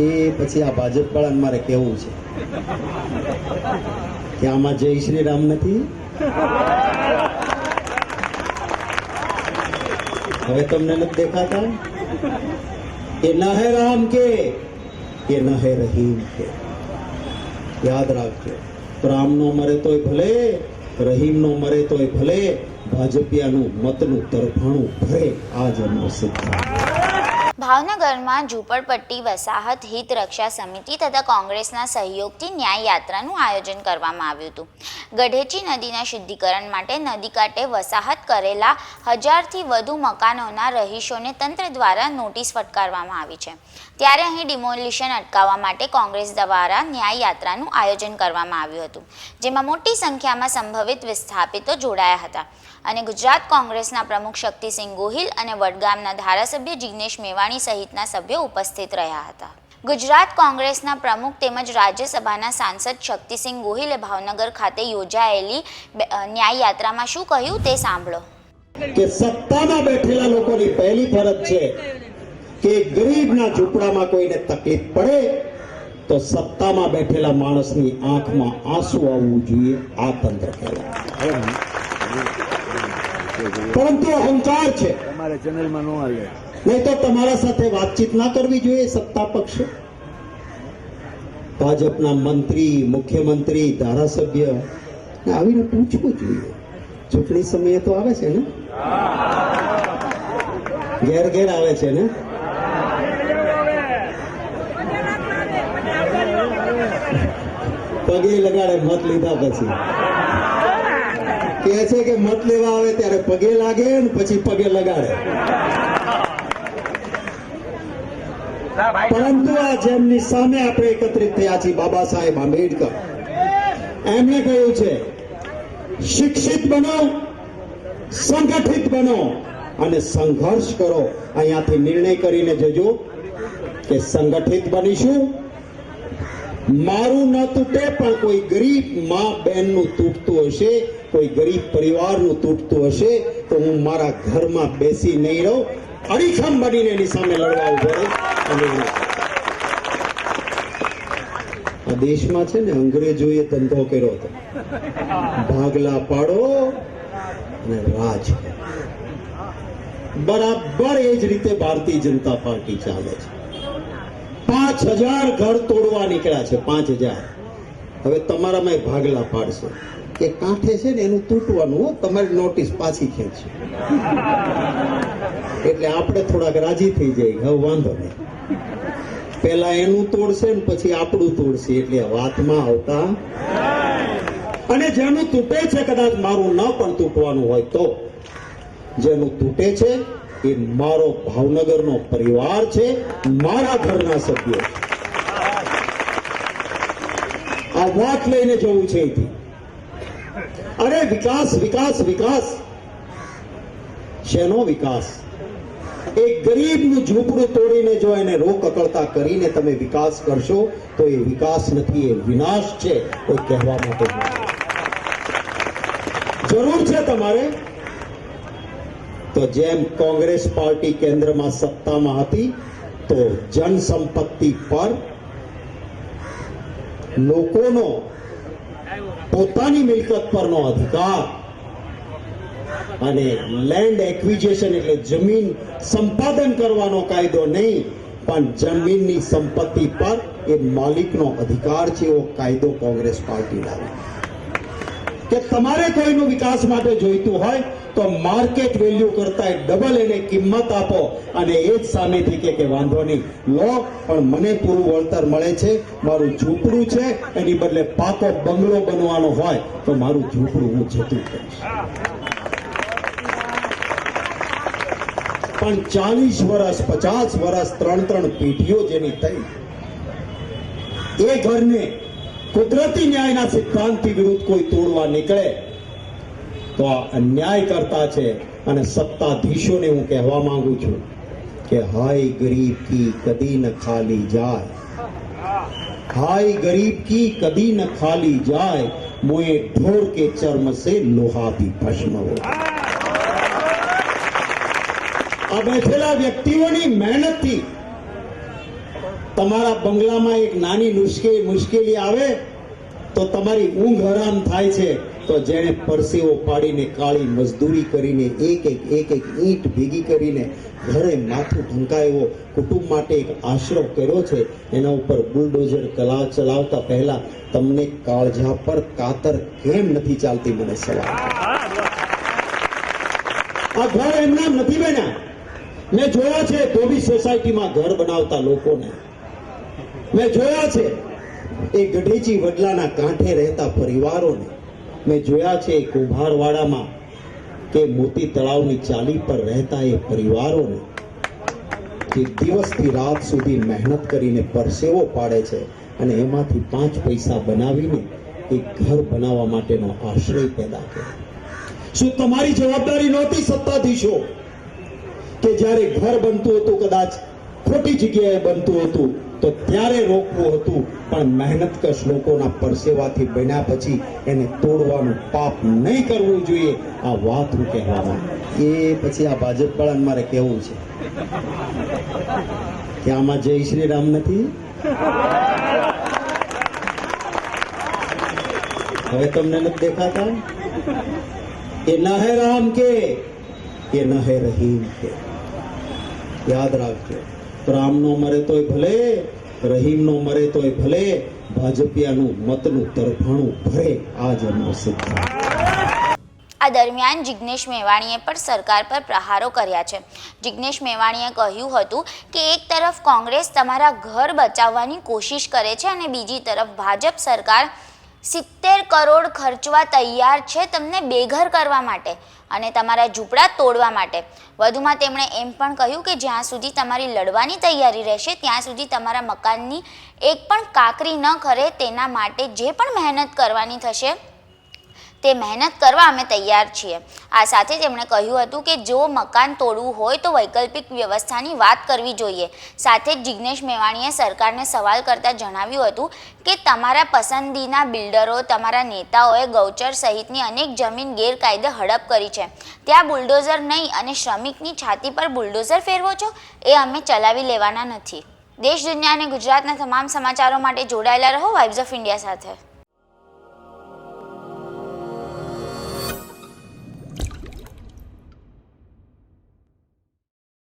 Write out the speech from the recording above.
એ પછી આ ભાજપ વાળાને મારે કેવું છે કે આમાં જય શ્રી રામ નથી. હવે તમને નથી દેખાતા? એ ન હે રામ કે? એ ન હે રહીમ કે? યાદ રાખજો રામ નો મરે તોય ભલે રહીમ નો મરે તોય ભલે, ભાજપિયાનું મતનું તરફાણું ભરે આ જ એમનો સિદ્ધાંત ભાવનગરમાં ઝૂંપડપટ્ટી, વસાહત હિત રક્ષા સમિતિ તથા કોંગ્રેસના સહયોગથી ન્યાય યાત્રાનું આયોજન કરવામાં આવ્યું હતું. ગઢેચી નદીના શુદ્ધિકરણ માટે નદી કાંઠે વસાહત કરેલા હજારથી વધુ મકાનોના રહીશોને તંત્ર દ્વારા નોટિસ ફટકારવામાં આવી છે. ત્યારે અહીં ડિમોલિશન અટકાવવા માટે કોંગ્રેસ દ્વારા ન્યાય યાત્રાનું આયોજન કરવામાં આવ્યું હતું, જેમાં મોટી સંખ્યામાં સંભવિત વિસ્થાપિતો જોડાયા હતા. અને ગુજરાત કોંગ્રેસના પ્રમુખ શક્તિસિંહ ગોહિલ અને વડગામના ધારાસભ્ય જિગ્નેશ મેવાણી સહિતના સભ્યો ઉપસ્થિત રહ્યા હતા. ગુજરાત કોંગ્રેસના પ્રમુખ તેમજ રાજ્યસભાના સાંસદ શક્તિસિંહ ગોહિલે ભાવનગર ખાતે યોજાયેલી ન્યાય યાત્રામાં શું કહ્યું તે સાંભળો. કે સત્તામાં બેઠેલા લોકોની પહેલી ફરજ છે કે ગરીબના ઝૂંપડામાં કોઈને તકલીફ પડે તો સત્તામાં બેઠેલા માણસની આંખમાં આંસુ આવવું જોઈએ આ તંત્ર કહેવાય. પરંતુ અહંકાર છે. તમારે ચેનલમાં ન હાલે. નહીં તો તમારા સાથે વાતચીત ના કરવી જોઈએ સત્તા પક્ષે. ભાજપના મંત્રી મુખ્યમંત્રી ધારાસભ્ય. આવીને પૂછવું જોઈએ. ચૂંટણી સમયે તો આવે છે ને? ઘેર ઘેર આવે છે ને? પગે લગાડે મત લીધા પછી. કહે છે કે મત લેવા આવે ત્યારે પગે લાગે ને પછી પગે લગાડે. પરંતુ આ જેમની સામે આપણે એકત્રિત થયા છીએ બાબા સાહેબ આંબેડકર. એમણે કહ્યું છે શિક્ષિત બનો સંગઠિત બનો અને સંઘર્ષ કરો. અહીંયાથી નિર્ણય કરીને જજો કે સંગઠિત બનીશું મારું ન તૂટે, પણ કોઈ ગરીબ મા બહેનનું તૂટતું હશે, કોઈ ગરીબ પરિવારનું તૂટતું હશે, તો હું મારા ઘરમાં બેસી નહીં રહું. અડીખમ બનીને એની સામે લડવા ઊભો આ દેશમાં છે ને અંગ્રેજોએ ધંધો કર્યો હતો. ભાગલા પાડો અને રાજ બરાબર એ જ રીતે ભારતીય જનતા પાર્ટી ચાલે છે. પાંચ હજાર ઘર તોડવા નીકળ્યા છે, પાંચ હજાર. હવે તમારામાં ભાગલા પાડશે. કે કાંઠે છે ને એનું તૂટવાનું તમારી નોટિસ પાછી ખેંચશે એટલે આપણે થોડાક રાજી થઈ જઈએ, હવે વાંધો નહીં. પેલા એનું તોડશે ને પછી આપણું તોડશે, એટલે વાતમાં આવતા. અને જેનું તૂટે છે કદાચ મારું ન પણ તૂટવાનું હોય તો. જેનું તૂટે છે એ મારો ભાવનગરનો પરિવાર છે, મારા ઘરના સભ્યો. આ વાત લઈને જવું છે અરે વિકાસ વિકાસ વિકાસ. શેનો વિકાસ? એક ગરીબનું ઝૂંપડું તોડીને જો એને રોકકળતા કરીને તમે વિકાસ કરશો, તો એ વિકાસ નથી, એ વિનાશ છે એ કહેવા માટે જરૂર છે તમારે તો જેમ કોંગ્રેસ પાર્ટી કેન્દ્રમાં સત્તામાં હતી, તો જનસંપત્તિ પર લોકોનો પોતાની મિલકત પરનો અધિકાર અને લેન્ડ એક્વિઝિશન એટલે જમીન સંપાદન કરવાનો કાયદો નહીં, પણ જમીનની સંપત્તિ પર એ માલિકનો અધિકાર છે એવો કાયદો કોંગ્રેસ પાર્ટી લાવી કે તમારે કોઈનું વિકાસ માટે જોઈતું હોય તો માર્કેટ વેલ્યુ કરતા ડબલ એને કિંમત આપો અને એ જ સામેથી કે વાંધો નહીં. લો, પણ મને પૂરું વળતર મળે છે, મારું ઝૂંપડું છે, એની બદલે પાકો બંગલો બનવાનો હોય તો મારું ઝૂંપડું હું જતું કરીશ પણ ચાલીસ વર્ષ પચાસ વર્ષ ત્રણ ત્રણ પેઢીઓ જેની થઈ, એ ઘરને કુદરતી ન્યાયના સિદ્ધાંતથી વિરુદ્ધ કોઈ તોડવા નીકળે, તો આ અન્યાય કરતા છે અને સત્તાધીશોને હું કહેવા માંગુ છું કે હાય ગરીબ કી કદી ન ખાલી જાય. હાય ગરીબ કી કદી ન ખાલી જાય, મોએ ઢોર કે ચર્મ સે લોહા ભી ભસ્મ હો. આ બેઠેલા વ્યક્તિઓની મહેનતથી તમારા બંગલામાં એક નાની મુશ્કેલી મુશ્કેલી આવે, તો તમારી ઊંઘ હરામ થાય છે. તો જેણે પરસેવો પાડીને કાળી મજદૂરી કરીને એક એક એક એક ઈંટ ભેગી કરીને ઘરે માથું ઢંકાયો, કુટુંબ માટે એક આશરો કર્યો છે, એના ઉપર બુલડોઝર કલા ચલાવતા પહેલા તમને કાળજા પર કાતર કેમ નથી ચાલતી, મને સવાલ. આ ઘર એમના નથી બન્યા મેં જોયા છે ધોબી સોસાયટીમાં ઘર બનાવતા લોકોને. મેં જોયા છે. એ ગઢેચી વડલાના કાંઠે રહેતા પરિવારોને મેં જોયા છે એ કુંભારવાડામાં કે મોતી તળાવની ચાલી પર રહેતા એ પરિવારોને જે દિવસથી રાત સુધી મહેનત કરીને પરસેવો પાડે છે અને એમાંથી પાંચ પૈસા બનાવીને એક ઘર બનાવવા માટેનો આશ્રય પેદા કરે. શું તમારી જવાબદારી નહોતી સત્તાધીશો કે જ્યારે ઘર બનતું હતું કદાચ ખોટી જગ્યાએ બનતું હતું તો ત્યારે રોકવું હતું, પણ મહેનતકશ લોકોના પરસેવાથી બન્યા પછી એને તોડવાનું પાપ નહીં કરવું જોઈએ, આ વાત હું કહેવામાં એ પછી આ ભાજપ વાળાને મારે કહેવું છે કે આમાં જય શ્રી રામ નથી. હવે તમને નથી દેખાતા? એ ન હે રામ કે એ નહે રહીમ કે. યાદ રાખજો. રામ નો મરે તોય ભલે રહીમ નો મરે તોય ભલે, ભાજપિયાનું મતનું તરફાણું ભરે આ જન્મ સિદ્ધાંત. આ દરમિયાન જિગ્નેશ મેવાણીએ પણ સરકાર પર પ્રહારો કર્યા છે. જિગ્નેશ મેવાણીએ કહ્યું હતું કે એક તરફ કોંગ્રેસ તમારા ઘર બચાવવાની કોશિશ કરે છે અને બીજી તરફ ભાજપ સરકાર સિત્તેર કરોડ ખર્ચવા તૈયાર છે તમને બેઘર કરવા માટે. અને તમારા ઝૂંપડા તોડવા માટે. વધુમાં તેમણે એમ પણ કહ્યું કે જ્યાં સુધી તમારી લડવાની તૈયારી રહેશે, ત્યાં સુધી તમારા મકાનની એક પણ કાકરી ન કરે તેના માટે જે પણ મહેનત કરવાની થશે તે મહેનત કરવા અમે તૈયાર છીએ. આ સાથે તેમણે કહ્યું હતું કે જો મકાન તોડવું હોય તો વૈકલ્પિક વ્યવસ્થાની વાત કરવી જોઈએ. સાથે જ જિગ્નેશ મેવાણીએ સરકારને સવાલ કરતા જણાવ્યું હતું કે તમારા પસંદગીના બિલ્ડરો, તમારા નેતાઓએ ગૌચર સહિતની અનેક જમીન ગેરકાયદે હડપ કરી છે. ત્યાં બુલડોઝર નહીં અને શ્રમિકની છાતી પર બુલડોઝર ફેરવો છો? એ અમે ચલાવી લેવાના નથી. દેશ દુનિયા અને ગુજરાતના તમામ સમાચારો માટે જોડાયેલા રહો વાઇબ્સ ઓફ ઇન્ડિયા સાથે.